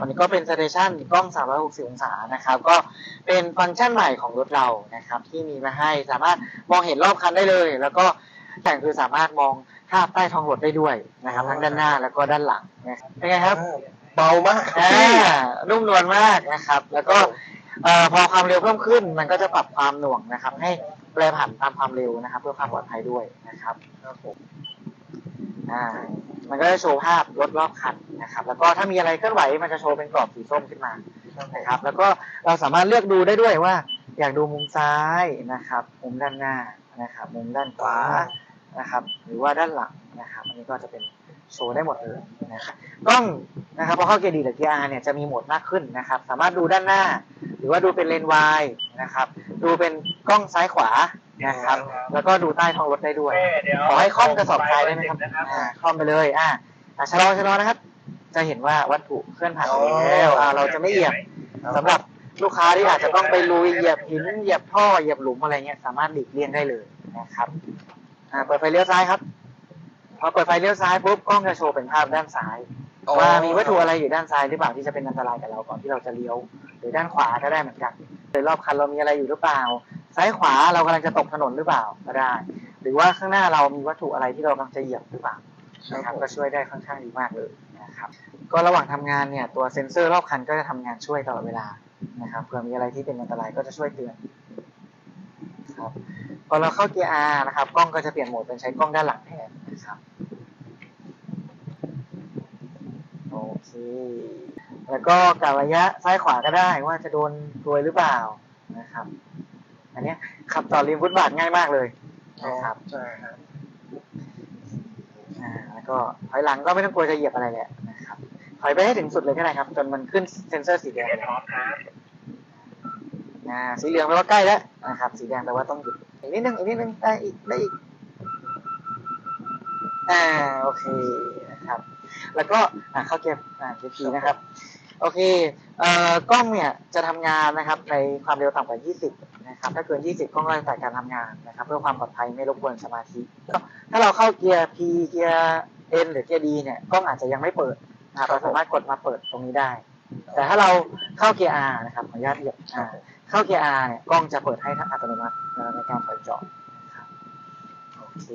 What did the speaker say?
อันนี้ก็เป็น station กล้อง 360 องศานะครับ ก็เป็นฟังก์ชันใหม่ของรถเรานะครับ ที่มีมาให้สามารถมองเห็นรอบคันได้เลย แล้วก็แต่งคือสามารถมองภาพใต้ท้องรถได้ด้วยนะครับ ทั้งด้านหน้าแล้วก็ด้านหลังนะครับเป็นไงครับเบามากอ่านุ่มนวลมากนะครับ แล้วก็เอ่อพอความเร็วเพิ่มขึ้น มันก็จะปรับความหน่วงนะครับ ให้แปรผันตามความเร็วนะครับ เพื่อความปลอดภัยด้วยนะครับครับผมอ่ามันก็จะโชว์ภาพรถรอบคัน นะครับ แล้วก็ถ้ามีอะไรเคลื่อนไหวมันจะโชว์เป็นกรอบสีส้มขึ้นมานะครับ แล้วก็เราสามารถเลือกดูได้ด้วยว่า อยากดูมุมซ้ายนะครับ มุมด้านหน้านะครับ มุมด้านขวานะครับ หรือว่าด้านหลังนะครับ อันนี้ก็จะเป็นโชว์ได้หมดเลยนะครับกล้องนะครับพอเข้าเกียร์ดีหรือเกียร์อาเนี่ยจะมีโหมดมากขึ้นนะครับ สามารถดูด้านหน้า หรือว่าดูเป็นเลนส์วายนะครับ ดูเป็นกล้องซ้ายขวานะครับ แล้วก็ดูใต้ท้องรถได้ด้วย ขอให้คล่อมกระสอบทรายได้ไหมครับอ่าคล่อมไปเลยอ่าอ่าชะลอชะลอนะครับ จะเห็นว่าวัตถุเคลื่อนผ่านไปแล้วอ่าเราจะไม่เหยียบสำหรับลูกค้าที่อาจจะต้องไปลุยเหยียบหินเหยียบท่อเหยียบหลุมอะไรเงี้ยสามารถหลีกเลี่ยงได้เลยนะครับอ่าเปิดไฟเลี้ยวซ้ายครับพอเปิดไฟเลี้ยวซ้ายปุ๊บกล้องจะโชว์เป็นภาพด้านซ้ายว่ามีวัตถุอะไรอยู่ด้านซ้ายหรือเปล่าที่จะเป็นอันตรายกับเราก่อนที่เราจะเลี้ยว หรือด้านขวาก็ได้เหมือนกันหรือรอบคันเรามีอะไรอยู่หรือเปล่า ซ้ายขวาเรากำลังจะตกถนนหรือเปล่าก็ได้ หรือว่าข้างหน้าเรามีวัตถุอะไรที่เรากำลังจะเหยียบหรือเปล่า นะครับก็ช่วยได้ค่อนข้างดีมากเลยนะครับก็ระหว่างทำงานเนี่ยตัวเซ็นเซอร์รอบคันก็จะทำงานช่วยตลอดเวลานะครับเผื่อมีอะไรที่เป็นอันตรายก็จะช่วยเตือนครับพอเราเข้าเกียร์ R นะครับกล้องก็จะเปลี่ยนโหมดเป็นใช้กล้องด้านหลังแทนนะครับโอเคแล้วก็กะระยะซ้ายขวาก็ได้ว่าจะโดนกลวยหรือเปล่านะครับ อันเนี้ยขับต่อริมฟุตบาทง่ายมากเลยนะครับใช่ครับอ่าแล้ว ก็ถอยหลังก็ไม่ต้องกลัวจะเหยียบอะไรแหละนะครับถอยไปให้ถึงสุดเลยก็ได้ครับ จนมันขึ้นเซ็นเซอร์สีแดงเลยอ่าสีเหลืองแปลว่าใกล้แล้วนะครับ สีแดงแปลว่าต้องหยุดอีกนิดนึงอีกนิดนึงได้อีกได้อีกอ่าโอเคนะครับ แล้วก็อ่าเข้าเกียร์อ่าเกียร์พีนะครับ โอเคเอ่อกล้องเนี่ยจะทำงานนะครับ ในความเร็วต่ำกว่า 20 นะครับ ถ้าเกิน 20 กล้องก็จะตัดการทำงานนะครับ เพื่อความปลอดภัยไม่รบกวนสมาธิก็ถ้าเราเข้าเกียร์ P เกียร์ N หรือเกียร์ D เนี่ยกล้องอาจจะยังไม่เปิดนะครับเราสามารถกดมาเปิดตรงนี้ได้ แต่ถ้าเราเข้าเกียร์ R นะครับขออนุญาตเหยียบอ่าเข้าเกียร์ R เนี่ยกล้องจะเปิดให้ทั้งอัตโนมัติในการถอยจอดนะครับโอเค